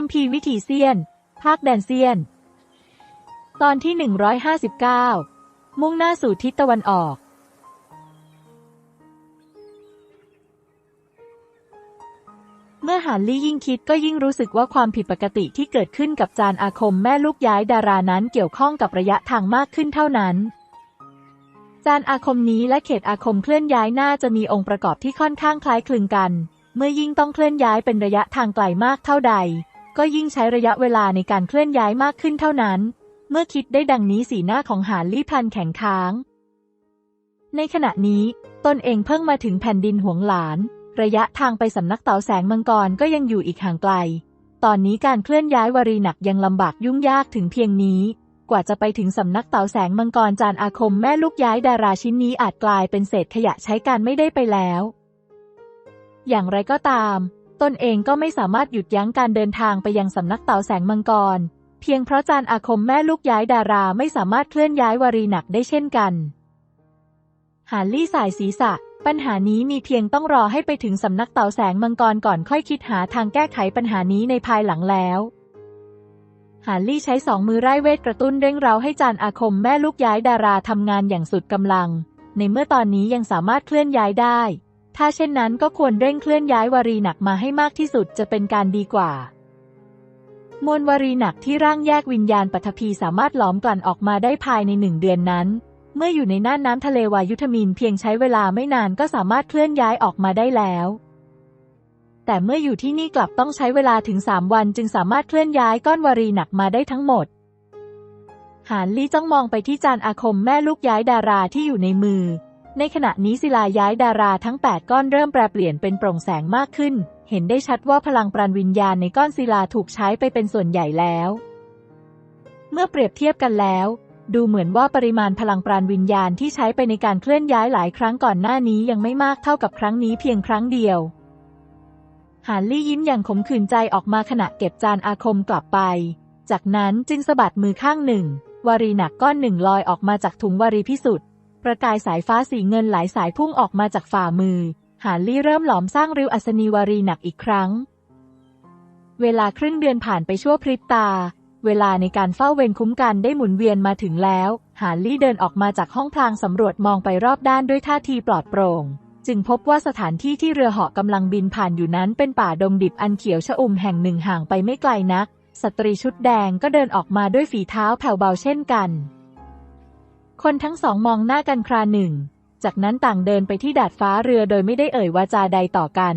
คัมภีร์วิถีเซียน ภาคแดนเซียน ตอนที่ 159 มุ่งหน้าสู่ทิศตะวันออก เมื่อหานลี่ยิ่งคิดก็ยิ่งรู้สึกว่าความผิดปกติที่เกิดขึ้นกับจานอาคมแม่ลูกย้ายดารานั้นเกี่ยวข้องกับระยะทางมากขึ้นเท่านั้นจานอาคมนี้และเขตอาคมเคลื่อนย้ายน่าจะมีองค์ประกอบที่ค่อนข้างคล้ายคลึงกัน เมื่อยิ่งต้องเคลื่อนย้ายเป็นระยะทางไกลมากเท่าใด ก็ยิ่งใช้ระยะเวลาในการเคลื่อนย้ายมากขึ้นเท่านั้น เมื่อคิดได้ดังนี้สีหน้าของหานลี่พันแข็งค้าง ในขณะนี้ ตนเองเพิ่งมาถึงแผ่นดินหวงหลาน ระยะทางไปสำนักเต๋าแสงมังกรก็ยังอยู่อีกห่างไกล ตอนนี้การเคลื่อนย้ายวารีหนักยังลำบากยุ่งยากถึงเพียงนี้ กว่าจะไปถึงสำนักเต๋าแสงมังกรจานอาคมแม่ลูกย้ายดาราชิ้นนี้อาจกลายเป็นเศษขยะใช้การไม่ได้ไปแล้ว อย่างไรก็ตาม ตนเองก็ไม่สามารถหยุดยั้งการเดินทางไปยังสำนักเต๋าแสงมังกร เพียงเพราะจานอาคมแม่ลูกย้ายดาราไม่สามารถเคลื่อนย้ายวารีหนักได้เช่นกัน หานลี่สายศีรษะ ปัญหานี้มีเพียงต้องรอให้ไปถึงสำนักเต่าแสงมังกรก่อนค่อยคิดหาทางแก้ไขปัญหานี้ในภายหลังแล้วหานลี่ใช้สองมือไร้เวทกระตุ้นเร่งเร้าให้จานอาคมแม่ลูกย้ายดาราทำงานอย่างสุดกำลัง ในเมื่อตอนนี้ยังสามารถเคลื่อนย้ายได้ ถ้าเช่นนั้นก็ควรเร่งเคลื่อนย้ายวารีหนักมาให้มากที่สุดจะเป็นการดีกว่า มวลวารีหนักที่ร่างแยกวิญญาณปัทภีสามารถหลอมกลั่นออกมาได้ภายในหนึ่งเดือนนั้น เมื่ออยู่ในน่านน้ำทะเลวายุทมินเพียงใช้เวลาไม่นานก็สามารถเคลื่อนย้ายออกมาได้แล้วแต่เมื่ออยู่ที่นี่กลับต้องใช้เวลาถึง 3 วันจึงสามารถเคลื่อนย้ายก้อนวารีหนักมาได้ทั้งหมด หานลี่จ้องมองไปที่จานอาคมแม่ลูกย้ายดาราที่อยู่ในมือ ในขณะนี้ศิลาย้ายดาราทั้ง 8 ก้อนเริ่มแปรเปลี่ยนเป็นโปร่งแสงมากขึ้น เห็นได้ชัดว่าพลังปราณวิญญาณในก้อนศิลาถูกใช้ไปเป็นส่วนใหญ่แล้ว เมื่อเปรียบเทียบกันแล้ว ดูเหมือนว่าปริมาณพลังปราณวิญญาณที่ใช้ไปในการเคลื่อนย้ายหลายครั้งก่อนหน้านี้ยังไม่มากเท่ากับครั้งนี้เพียงครั้งเดียวหานลี่ยิ้มอย่างขมขื่นใจออกมาขณะเก็บจานอาคมกลับไป จากนั้นจึงสะบัดมือข้างหนึ่ง วารีหนักก้อนหนึ่งลอยออกมาจากถุงวารีพิสุทธิ์ ประกายสายฟ้าสีเงินหลายสายพุ่งออกมาจากฝ่ามือ หานลี่เริ่มหลอมสร้างริ้วอัศนีวารีหนักอีกครั้ง เวลาครึ่งเดือนผ่านไปชั่วพริบตา เวลาในการเฝ้าเวรคุ้มกันได้หมุนเวียนมาถึงแล้ว หานลี่เดินออกมาจากห้องพลางสำรวจมองไปรอบด้านด้วยท่าทีปลอดโปร่ง จึงพบว่าสถานที่ที่เรือเหาะกำลังบินผ่านอยู่นั้นเป็นป่าดงดิบอันเขียวชอุ่มแห่งหนึ่งห่างไปไม่ไกลนัก สตรีชุดแดงก็เดินออกมาด้วยฝีเท้าแผ่วเบาเช่นกัน คนทั้งสองมองหน้ากันคราหนึ่ง จากนั้นต่างเดินไปที่ดาดฟ้าเรือโดยไม่ได้เอ่ยวาจาใดต่อกัน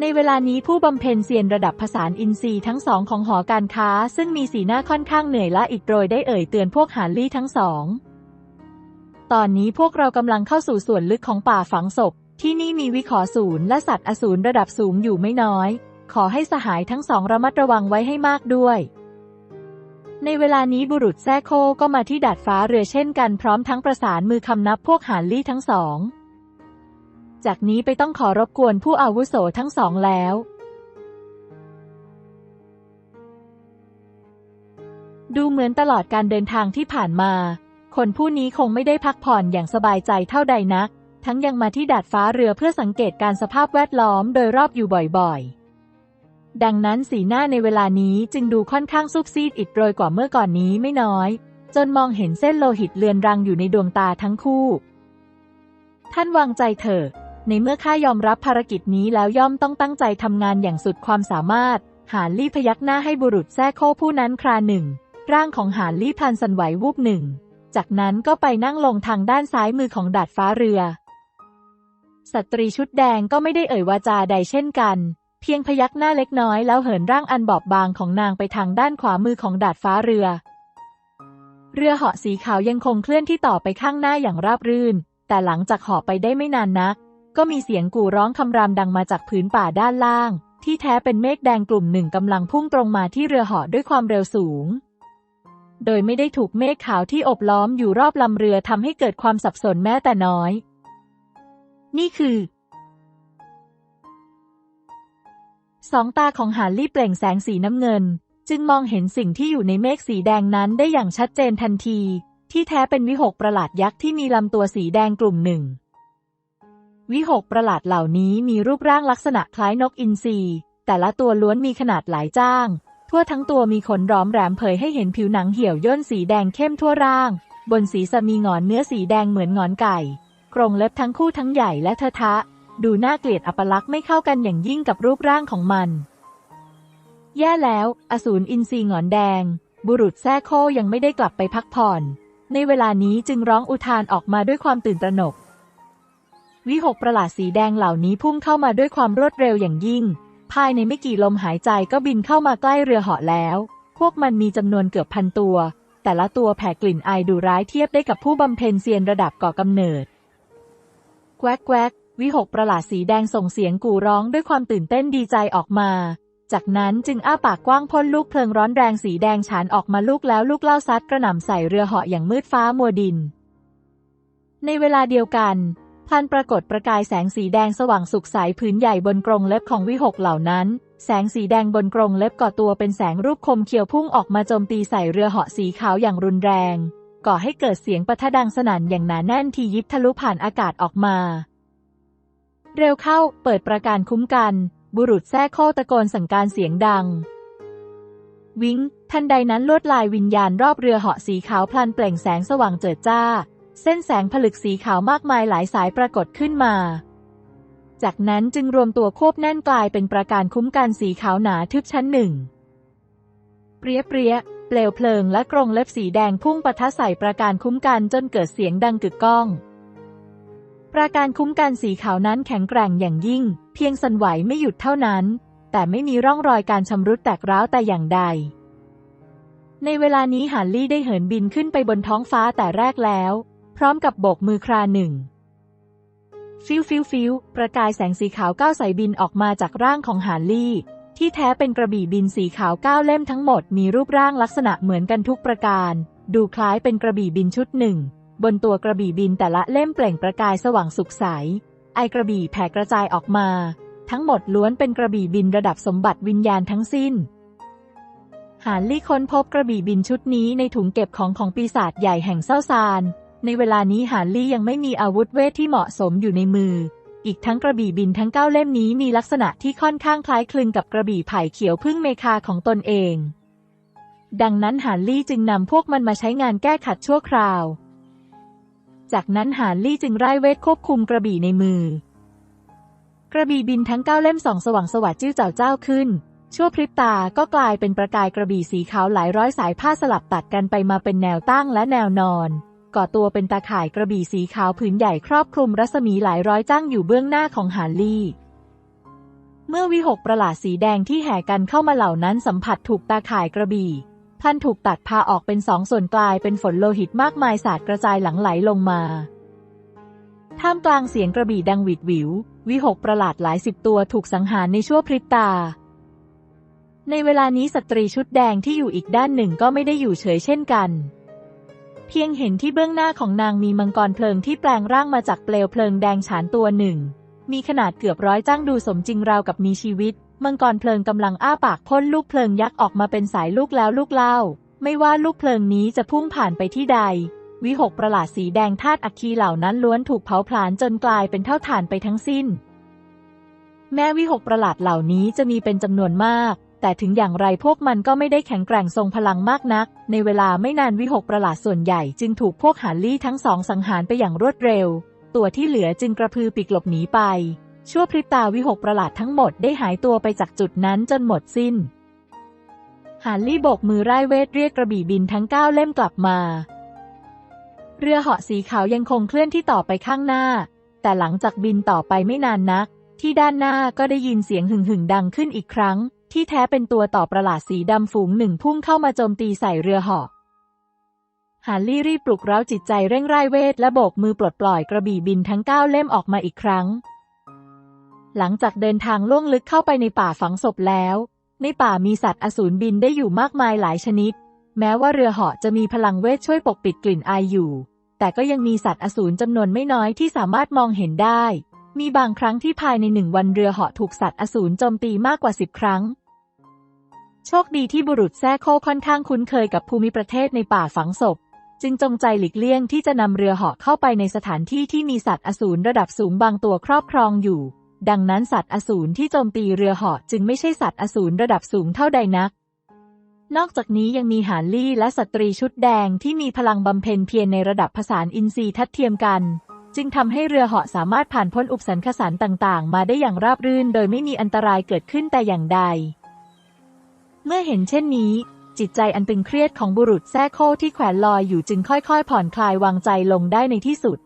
ในเวลานี้ผู้บำเพ็ญเซียนระดับภาษานอินทรีย์ทั้งสองของหอการค้า ซึ่งมีสีหน้าค่อนข้างเหนื่อยละอิดโรยได้เอ่ยเตือนพวกหานลี่ทั้งสอง ตอนนี้พวกเรากำลังเข้าสู่ส่วนลึกของป่าฝังศพ ที่นี่มีวิขอศูนย์และสัตว์อสูรระดับสูงอยู่ไม่น้อย ขอให้สหายทั้งสองระมัดระวังไว้ให้มากด้วย ในเวลานี้บุรุษแซ่โคก็มาที่ดาดฟ้าเรือเช่นกันพร้อมทั้งประสานมือคำนับพวกหานลี่ทั้งสอง จากนี้ไปต้องขอรบกวนผู้อาวุโสทั้งสองแล้ว ดูเหมือนตลอดการเดินทางที่ผ่านมา คนผู้นี้คงไม่ได้พักผ่อนอย่างสบายใจเท่าใดนัก ทั้งยังมาที่ดาดฟ้าเรือเพื่อสังเกตการสภาพแวดล้อมโดยรอบอยู่บ่อยๆ ดังนั้นสีหน้าในเวลานี้จึงดูค่อนข้างซุบซีดอิดโรยกว่าเมื่อก่อนนี้ไม่น้อย จนมองเห็นเส้นโลหิตเลือนรังอยู่ในดวงตาทั้งคู่ ท่านวางใจเถอะ ในเมื่อข้ายอมรับภารกิจนี้แล้วย่อมต้องตั้งใจทำงานอย่างสุดความสามารถ หานลี่พยักหน้าให้บุรุษแซ่โคผู้นั้นคราหนึ่ง ร่างของหานลี่พันสันไหววูบหนึ่ง จากนั้นก็ไปนั่งลงทางด้านซ้ายมือของดาดฟ้าเรือสตรีชุดแดงก็ไม่ได้เอ่ยวาจาใดเช่นกัน เพียงพยักหน้าเล็กน้อยแล้วเหินร่างอันบอบบางของนางไปทางด้านขวามือของดาดฟ้าเรือ เรือเหาะสีขาวยังคงเคลื่อนที่ต่อไปข้างหน้าอย่างราบรื่น แต่หลังจากเหาะไปได้ไม่นานนัก ก็มีเสียงกู่ร้องคำรามดังมาจากผืนป่าด้านล่าง ที่แท้เป็นเมฆแดงกลุ่มหนึ่งกำลังพุ่งตรงมาที่เรือเหาะด้วยความเร็วสูง โดยไม่ได้ถูกเมฆขาวที่อบล้อมอยู่รอบลำเรือทำให้เกิดความสับสนแม้แต่น้อย นี่คือ สองตาของหานลี่เปล่งแสงสีน้ำเงิน จึงมองเห็นสิ่งที่อยู่ในเมฆสีแดงนั้นได้อย่างชัดเจนทันที ที่แท้เป็นวิหกประหลาดยักษ์ที่มีลำตัวสีแดงกลุ่มหนึ่ง วิหกประหลาดเหล่านี้มีรูปร่างลักษณะคล้ายนกอินทรีแต่ละตัวล้วนมีขนาดหลายจ้าง ทั่วทั้งตัวมีขนร้อมแหลมเผยให้เห็นผิวหนังเหี่ยวย่นสีแดงเข้มทั่วร่าง บนศีรษะมีงอนเนื้อสีแดงเหมือนงอนไก่กรงเล็บทั้งคู่ทั้งใหญ่และเทอะทะ ดูน่าเกลียดอัปลักษณ์ไม่เข้ากันอย่างยิ่งกับรูปร่างของมัน แย่แล้ว อสูรอินทรีหงอนแดง บุรุษแซ่โคยังไม่ได้กลับไปพักผ่อน ในเวลานี้จึงร้องอุทานออกมาด้วยความตื่นตระหนก วิหกประหลาดสีแดงเหล่านี้พุ่งเข้ามาด้วยความรวดเร็วอย่างยิ่ง ภายในไม่กี่ลมหายใจก็บินเข้ามาใกล้เรือเหาะแล้ว พวกมันมีจำนวนเกือบพันตัว แต่ละตัวแผ่กลิ่นอายดุร้ายเทียบได้กับผู้บำเพ็ญเซียนระดับก่อกำเนิดแกวกแกวก วิหกประหลาดสีแดงส่งเสียงกู่ร้องด้วยความตื่นเต้นดีใจออกมา จากนั้นจึงอ้าปากกว้างพ่นลูกเพลิงร้อนแรงสีแดงฉานออกมาลูกแล้วลูกเล่าซัดกระหน่ำใส่เรือเหาะอย่างมืดฟ้ามัวดิน ในเวลาเดียวกันพันปรากฏประกายแสงสีแดงสว่างสุกใสผืนใหญ่บนกรงเล็บของวิหกเหล่านั้น แสงสีแดงบนกรงเล็บก่อตัวเป็นแสงรูปคมเขียวพุ่งออกมาโจมตีใส่เรือเหาะสีขาวอย่างรุนแรง ก่อให้เกิดเสียงประทะดังสนั่นอย่างหนาแน่นที่ยิบทะลุผ่านอากาศออกมา เร็วเข้าเปิดประการคุ้มกัน บุรุษแท้โคตะโกนสั่งการเสียงดัง วิงทันใดนั้นลวดลายวิญญาณรอบเรือเหาะสีขาวพลันเปล่งแสงสว่างเจิดจ้า เส้นแสงผลึกสีขาวมากมายหลายสายปรากฏขึ้นมา จากนั้นจึงรวมตัวควบแน่นกลายเป็นประการคุ้มกันสีขาวหนาทึบชั้นหนึ่งเปรี้ยเปรี้ยเปลวเพลิงและกรงเล็บสีแดงพุ่งปะทะใส่ประการคุ้มกันจนเกิดเสียงดังกึกก้อง ประการคุ้มกันสีขาวนั้นแข็งแกร่งอย่างยิ่ง เพียงสั่นไหวไม่หยุดเท่านั้น แต่ไม่มีร่องรอยการชำรุดแตกร้าวแต่อย่างใด ในเวลานี้หานลี่ได้เหินบินขึ้นไปบนท้องฟ้าแต่แรกแล้ว พร้อมกับโบกมือคราหนึ่ง ฟิวฟิวฟิวประกายแสงสีขาวก้าวใสบินออกมาจากร่างของหานลี่ ที่แท้เป็นกระบี่บินสีขาวก้าวเล่มทั้งหมดมีรูปร่างลักษณะเหมือนกันทุกประการ ดูคล้ายเป็นกระบี่บินชุดหนึ่ง บนตัวกระบี่บินแต่ละเล่มเปล่งประกายสว่างสุกใส ไอกระบี่แผ่กระจายออกมา ทั้งหมดล้วนเป็นกระบี่บินระดับสมบัติวิญญาณทั้งสิ้น หานลี่ค้นพบกระบี่บินชุดนี้ในถุงเก็บของของปีศาจใหญ่แห่งเซาซาน ในเวลานี้หานลี่ยังไม่มีอาวุธเวทที่เหมาะสมอยู่ในมือ อีกทั้งกระบี่บินทั้งเก้าเล่มนี้มีลักษณะที่ค่อนข้างคล้ายคลึงกับกระบี่ไผ่เขียวพึ่งเมคาของตนเอง ดังนั้นหานลี่จึงนำพวกมันมาใช้งานแก้ขัดชั่วคราว จากนั้นหานลี่จึงไร้เวทควบคุมกระบี่ในมือ กระบี่บินทั้งเก้าเล่มส่องสว่างสวัสดจิ้วเจ้าเจ้าขึ้น ชั่วพริบตาก็กลายเป็นประกายกระบี่สีขาวหลายร้อยสายผ้าสลับตัดกันไปมาเป็นแนวตั้งและแนวนอนก่อตัวเป็นตาข่ายกระบี่สีขาวผืนใหญ่ครอบคลุมรัศมีหลายร้อยจ้างอยู่เบื้องหน้าของหานลี่ เมื่อวิหกประหลาดสีแดงที่แห่กันเข้ามาเหล่านั้นสัมผัสถูกตาข่ายกระบี่ พลันถูกตัดพาออกเป็นสองส่วนกลายเป็นฝนโลหิตมากมายสาดกระจายหลังไหลลงมา ท่ามกลางเสียงกระบี่ดังหวิดหวิว วิหกประหลาดหลายสิบตัวถูกสังหารในชั่วพริบตา ในเวลานี้สตรีชุดแดงที่อยู่อีกด้านหนึ่งก็ไม่ได้อยู่เฉยเช่นกัน เพียงเห็นที่เบื้องหน้าของนางมีมังกรเพลิงที่แปลงร่างมาจากเปลวเพลิงแดงฉานตัวหนึ่ง มีขนาดเกือบร้อยจ้างดูสมจริงราวกับมีชีวิต มังกรเพลิงกำลังอ้าปากพ่นลูกเพลิงยักษ์ออกมาเป็นสายลูกแล้วลูกเล่า ไม่ว่าลูกเพลิงนี้จะพุ่งผ่านไปที่ใด วิหกประหลาดสีแดงธาตุอัคคีเหล่านั้นล้วนถูกเผาผลาญจนกลายเป็นเท่าฐานไปทั้งสิ้น แม้วิหกประหลาดเหล่านี้จะมีเป็นจำนวนมาก แต่ถึงอย่างไรพวกมันก็ไม่ได้แข็งแกร่งทรงพลังมากนัก ในเวลาไม่นานวิหกประหลาดส่วนใหญ่จึงถูกพวกหานลี่ทั้งสองสังหารไปอย่างรวดเร็ว ตัวที่เหลือจึงกระพือปีกหลบหนีไป ชั่วพริบตาวิหกประหลาดทั้งหมดได้หายตัวไปจากจุดนั้นจนหมดสิ้นหานลี่โบกมือไร้เวทเรียกกระบี่บินทั้งเก้าเล่มกลับมา เรือเหาะสีขาวยังคงเคลื่อนที่ต่อไปข้างหน้า แต่หลังจากบินต่อไปไม่นานนัก ที่ด้านหน้าก็ได้ยินเสียงหึ่งหึ่งดังขึ้นอีกครั้ง ที่แท้เป็นตัวต่อประหลาดสีดำฝูงหนึ่งพุ่งเข้ามาโจมตีใส่เรือเหาะหานลี่รีบปลุกเร้าจิตใจเร่งไร้เวทและโบกมือปลดปล่อยกระบี่บินทั้งเก้าเล่มออกมาอีกครั้ง หลังจากเดินทางล่วงลึกเข้าไปในป่าฝังศพแล้ว ในป่ามีสัตว์อสูรบินได้อยู่มากมายหลายชนิด แม้ว่าเรือเหาะจะมีพลังเวทช่วยปกปิดกลิ่นอายอยู่ แต่ก็ยังมีสัตว์อสูรจำนวนไม่น้อยที่สามารถมองเห็นได้ มีบางครั้งที่ภายในหนึ่งวันเรือเหาะถูกสัตว์อสูรโจมตีมากกว่าสิบครั้ง โชคดีที่บุรุษแซ่โคค่อนข้างคุ้นเคยกับภูมิประเทศในป่าฝังศพจึงจงใจหลีกเลี่ยงที่จะนำเรือเหาะเข้าไปในสถานที่ที่มีสัตว์อสูรระดับสูงบางตัวครอบครองอยู่ ดังนั้นสัตว์อสูรที่โจมตีเรือเหาะจึงไม่ใช่สัตว์อสูรระดับสูงเท่าใดนัก นอกจากนี้ยังมีหาร์ลี่และสตรีชุดแดงที่มีพลังบำเพ็ญเพียรในระดับผสานอินทรีย์ทัดเทียมกัน จึงทำให้เรือเหาะสามารถผ่านพ้นอุปสรรคสารต่างๆ มาได้อย่างราบรื่น โดยไม่มีอันตรายเกิดขึ้นแต่อย่างใด เมื่อเห็นเช่นนี้จิตใจอันตึงเครียดของบุรุษแซ่โคที่แขวนลอยอยู่จึงค่อยๆ ผ่อนคลายวางใจลงได้ในที่สุด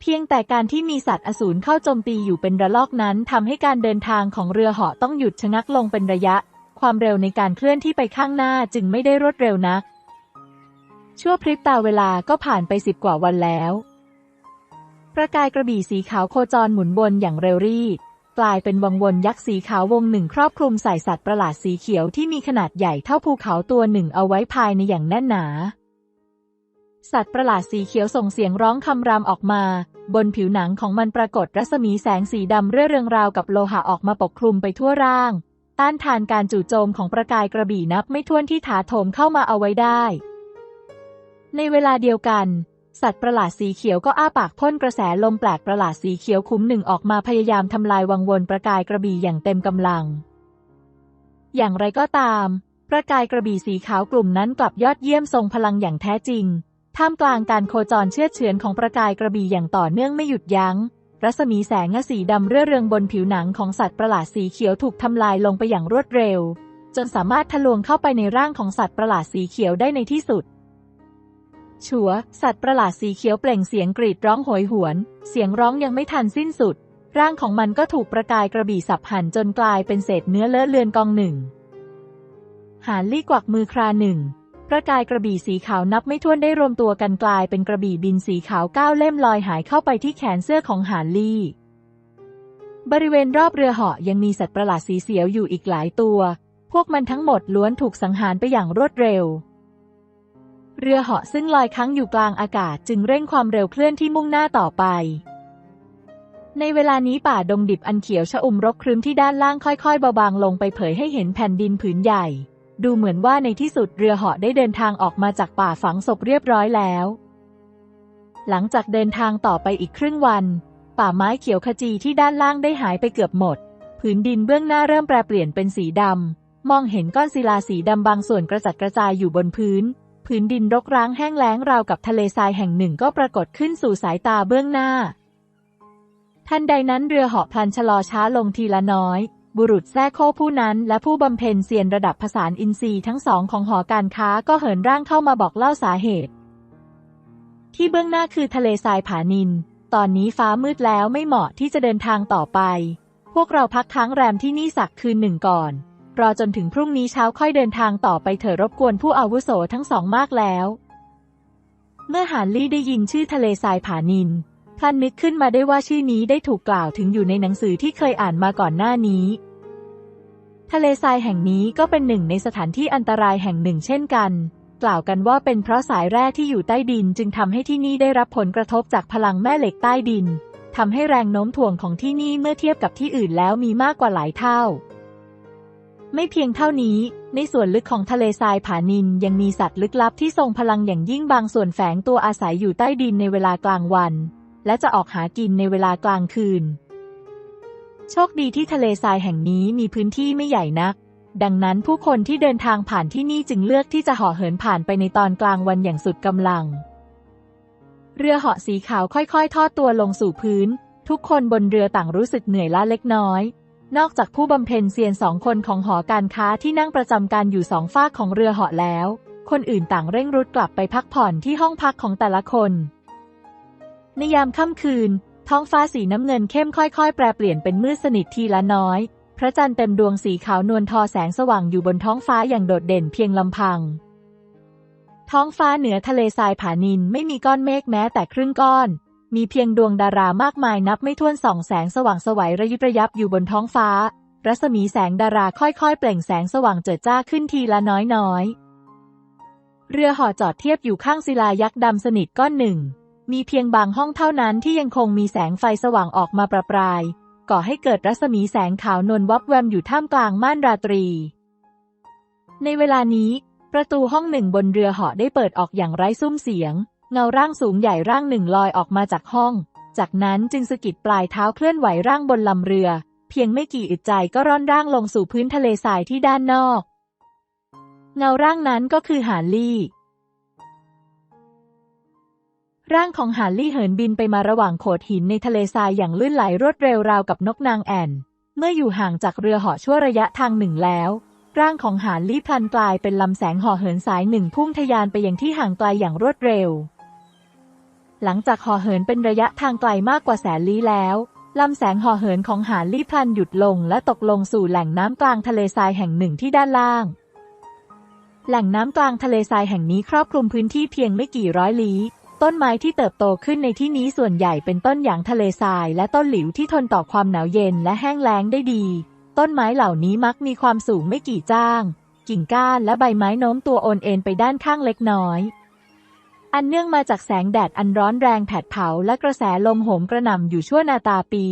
เพียงแต่การที่มีสัตว์อสูรเข้าโจมตีอยู่เป็นระลอกนั้นทำให้การเดินทางของเรือเหาะต้องหยุดชะงักลงเป็นระยะ ความเร็วในการเคลื่อนที่ไปข้างหน้าจึงไม่ได้รวดเร็วนัก ชั่วพริบตาเวลาก็ผ่านไปสิบกว่าวันแล้ว ประกายกระบี่สีขาวโคจรหมุนวนอย่างเร็วรีบกลายเป็นวงวนยักษ์สีขาววงหนึ่งครอบคลุมใส่สัตว์ประหลาดสีเขียวที่มีขนาดใหญ่เท่าภูเขาตัวหนึ่งเอาไว้ภายในอย่างแน่นหนา สัตว์ประหลาดสีเขียวส่งเสียงร้องคำรามออกมา บนผิวหนังของมันปรากฏรัศมีแสงสีดำเรื่อเรืองราวกับโลหะออกมาปกคลุมไปทั่วร่าง ต้านทานการจู่โจมของประกายกระบี่นับไม่ถ้วนที่ถาโถมเข้ามาเอาไว้ได้ ในเวลาเดียวกัน สัตว์ประหลาดสีเขียวก็อ้าปากพ่นกระแสลมแปลกประหลาดสีเขียวคุ้มหนึ่งออกมาพยายามทำลายวังวนประกายกระบี่อย่างเต็มกำลัง อย่างไรก็ตามประกายกระบี่สีขาวกลุ่มนั้นกลับยอดเยี่ยมทรงพลังอย่างแท้จริง ท่ามกลางการโคจรเชื่อเฉือนของประกายกระบี่อย่างต่อเนื่องไม่หยุดยัง้ง รัศมีแสงสีดำเรื่อเรืองบนผิวหนังของสัตว์ประหลาดสีเขียวถูกทำลายลงไปอย่างรวดเร็ว จนสามารถทะลวงเข้าไปในร่างของสัตว์ประหลาดสีเขียวได้ในที่สุด ชัว สัตว์ประหลาดสีเขียวเปล่งเสียงกรีดร้องโหยหวน เสียงร้องยังไม่ทันสิ้นสุด ร่างของมันก็ถูกประกายกระบี่สับหั่นจนกลายเป็นเศษเนื้อเลอะเลือนกองหนึ่งหานลี่กวักมือคราหนึ่ง ประกายกระบี่สีขาวนับไม่ถ้วนได้รวมตัวกันกลายเป็นกระบี่บินสีขาวเก้าเล่มลอยหายเข้าไปที่แขนเสื้อของหานลี่ บริเวณรอบเรือเหาะยังมีสัตว์ประหลาดสีเสียวอยู่อีกหลายตัว พวกมันทั้งหมดล้วนถูกสังหารไปอย่างรวดเร็ว เรือเหาะซึ่งลอยค้างอยู่กลางอากาศจึงเร่งความเร็วเคลื่อนที่มุ่งหน้าต่อไป ในเวลานี้ป่าดงดิบอันเขียวชอุ่มรกครึ้มที่ด้านล่างค่อยๆเบาบางลงไปเผยให้เห็นแผ่นดินผืนใหญ่ ดูเหมือนว่าในที่สุดเรือเหาะได้เดินทางออกมาจากป่าฝังศพเรียบร้อยแล้ว หลังจากเดินทางต่อไปอีกครึ่งวัน ป่าไม้เขียวขจีที่ด้านล่างได้หายไปเกือบหมด ผืนดินเบื้องหน้าเริ่มแปรเปลี่ยนเป็นสีดำ มองเห็นก้อนศิลาสีดำบางส่วนกระจัดกระจายอยู่บนพื้น พื้นดินรกร้างแห้งแล้งราวกับทะเลทรายแห่งหนึ่งก็ปรากฏขึ้นสู่สายตาเบื้องหน้า ทันใดนั้นเรือเหาะพลันชะลอช้าลงทีละน้อย บุรุษแท้โคผู้นั้นและผู้บำเพ็ญเซียนระดับผสานอินทรีย์ทั้งสองของหอการค้าก็เหินร่างเข้ามาบอกเล่าสาเหตุ ที่เบื้องหน้าคือทะเลทรายผานิน ตอนนี้ฟ้ามืดแล้วไม่เหมาะที่จะเดินทางต่อไป พวกเราพักค้างแรมที่นี่สักคืนหนึ่งก่อน รอจนถึงพรุ่งนี้เช้าค่อยเดินทางต่อไปเถอะรบกวนผู้อาวุโสทั้งสองมากแล้ว เมื่อหานลี่ได้ยินชื่อทะเลทรายผานินพลันนึกขึ้นมาได้ว่าชื่อนี้ได้ถูกกล่าวถึงอยู่ในหนังสือที่เคยอ่านมาก่อนหน้านี้ ทะเลทรายแห่งนี้ก็เป็นหนึ่งในสถานที่อันตรายแห่งหนึ่งเช่นกัน กล่าวกันว่าเป็นเพราะสายแร่ที่อยู่ใต้ดินจึงทำให้ที่นี่ได้รับผลกระทบจากพลังแม่เหล็กใต้ดินทำให้แรงโน้มถ่วงของที่นี่เมื่อเทียบกับที่อื่นแล้วมีมากกว่าหลายเท่า ไม่เพียงเท่านี้ ในส่วนลึกของทะเลทรายผานินยังมีสัตว์ลึกลับที่ทรงพลังอย่างยิ่งบางส่วนแฝงตัวอาศัยอยู่ใต้ดินในเวลากลางวัน และจะออกหากินในเวลากลางคืน โชคดีที่ทะเลทรายแห่งนี้มีพื้นที่ไม่ใหญ่นัก ดังนั้นผู้คนที่เดินทางผ่านที่นี่จึงเลือกที่จะห่อเหินผ่านไปในตอนกลางวันอย่างสุดกำลัง เรือเหาะสีขาวค่อยๆ ทอดตัวลงสู่พื้น ทุกคนบนเรือต่างรู้สึกเหนื่อยล้าเล็กน้อย นอกจากผู้บำเพ็ญเซียนสองคนของหอการค้าที่นั่งประจำการอยู่สองฝากของเรือเหาะแล้ว คนอื่นต่างเร่งรุดกลับไปพักผ่อนที่ห้องพักของแต่ละคน ในยามค่ำคืน ท้องฟ้าสีน้ำเงินเข้มค่อยๆ แปรเปลี่ยนเป็นมืดสนิททีละน้อย พระจันทร์เต็มดวงสีขาวนวลทอแสงสว่างอยู่บนท้องฟ้าอย่างโดดเด่นเพียงลำพัง ท้องฟ้าเหนือทะเลทรายผานินไม่มีก้อนเมฆแม้แต่ครึ่งก้อน มีเพียงดวงดารามากมายนับไม่ถ้วนส่องแสงสว่างสวัยระยิบระยับอยู่บนท้องฟ้า รัศมีแสงดาราค่อยๆ เปล่งแสงสว่างเจิดจ้าขึ้นทีละน้อยๆเรือห่อจอดเทียบอยู่ข้างศิลายักษ์ดำสนิทก้อนหนึ่ง มีเพียงบางห้องเท่านั้นที่ยังคงมีแสงไฟสว่างออกมาประปราย ก่อให้เกิดรัศมีแสงขาวนวลวับแวมอยู่ท่ามกลางม่านราตรี ในเวลานี้ ประตูห้องหนึ่งบนเรือเหาะได้เปิดออกอย่างไร้ซุ้มเสียง เงาร่างสูงใหญ่ร่างหนึ่งลอยออกมาจากห้อง จากนั้นจึงสะกิดปลายเท้าเคลื่อนไหวร่างบนลำเรือ เพียงไม่กี่อึดใจก็ร่อนร่างลงสู่พื้นทะเลทรายที่ด้านนอก เงาร่างนั้นก็คือหาลี่ ร่างของหาลี่เหินบินไปมาระหว่างโขดหินในทะเลทรายอย่างลื่นไหลรวดเร็วราวกับนกนางแอ่น เมื่ออยู่ห่างจากเรือเหาะชั่วระยะทางหนึ่งแล้ว ร่างของหาลี่พลันกลายเป็นลำแสงห่อเหินสายหนึ่งพุ่งทะยานไปยังที่ห่างไกลอย่างรวดเร็ว หลังจากห่อเหินเป็นระยะทางไกลมากกว่าแสนลี้แล้วลำแสงห่อเหินของหาลี่พลันหยุดลงและตกลงสู่แหล่งน้ำกลางทะเลทรายแห่งหนึ่งที่ด้านล่าง แหล่งน้ำกลางทะเลทรายแห่งนี้ครอบคลุมพื้นที่เพียงไม่กี่ร้อยลี้ ต้นไม้ที่เติบโตขึ้นในที่นี้ส่วนใหญ่เป็นต้นหยางทะเลทราย และต้นหลิวที่ทนต่อความหนาวเย็นและแห้งแล้งได้ดี ต้นไม้เหล่านี้มักมีความสูงไม่กี่จ้าง กิ่งก้านและใบไม้โน้มตัวโอนเอ็นไปด้านข้างเล็กน้อย อันเนื่องมาจากแสงแดดอันร้อนแรงแผดเผาและกระแสลมโหมกระหน่ำอยู่ชั่วนาตาปี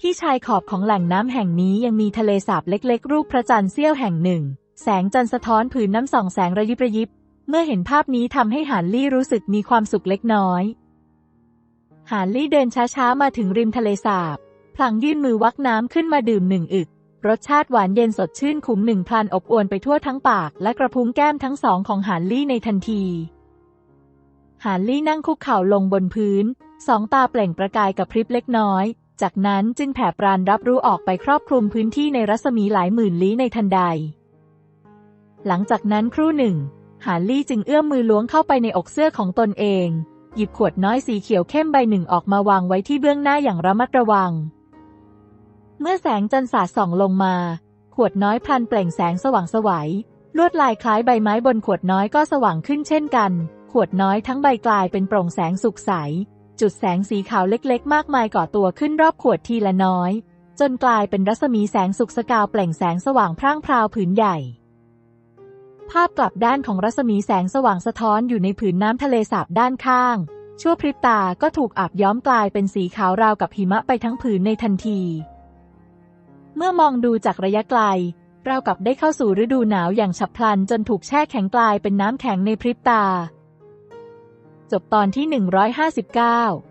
ที่ชายขอบของแหล่งน้ำแห่งนี้ยังมีทะเลสาบเล็ก ๆ รูปพระจันทร์เสี้ยวแห่งหนึ่ง แสงจันทร์สะท้อนผืนน้ำส่องแสงระยิบระยิบ เมื่อเห็นภาพนี้ทำให้หานลี่รู้สึกมีความสุขเล็กน้อย หานลี่เดินช้าๆ มาถึงริมทะเลสาบ พลางยื่นมือวักน้ำขึ้นมาดื่มหนึ่งอึก รสชาติหวานเย็นสดชื่นขุมหนึ่งพลันอบอวนไปทั่วทั้งปากและกระพุ้งแก้มทั้งสองของหานลี่ในทันที หานลี่นั่งคุกเข่าลงบนพื้น สองตาเปล่งประกายกับพริบเล็กน้อย จากนั้นจึงแผ่ปรานรับรู้ออกไปครอบคลุมพื้นที่ในรัศมีหลายหมื่นลี้ในทันใด หลังจากนั้นครู่หนึ่ง หานลี่จึงเอื้อมมือล้วงเข้าไปในอกเสื้อของตนเอง หยิบขวดน้อยสีเขียวเข้มใบหนึ่งออกมาวางไว้ที่เบื้องหน้าอย่างระมัดระวัง เมื่อแสงจันทร์สาดส่องลงมา ขวดน้อยพลันเปล่งแสงสว่างสวัยลวดลายคล้ายใบไม้บนขวดน้อยก็สว่างขึ้นเช่นกัน ขวดน้อยทั้งใบกลายเป็นโปร่งแสงสุกใส จุดแสงสีขาวเล็กๆ มากมายก่อตัวขึ้นรอบขวดทีละน้อย จนกลายเป็นรัศมีแสงสุกสกาวเปล่งแสงสว่างพร่างพราวผืนใหญ่ ภาพกลับด้านของรัศมีแสงสว่างสะท้อนอยู่ในผืนน้ำทะเลสาบด้านข้าง ชั่วพริบตาก็ถูกอาบย้อมกลายเป็นสีขาวราวกับหิมะไปทั้งผืนในทันที เมื่อมองดูจากระยะไกลราวกับได้เข้าสู่ฤดูหนาวอย่างฉับพลันจนถูกแช่แข็งกลายเป็นน้ำแข็งในพริบตา จบตอนที่ 159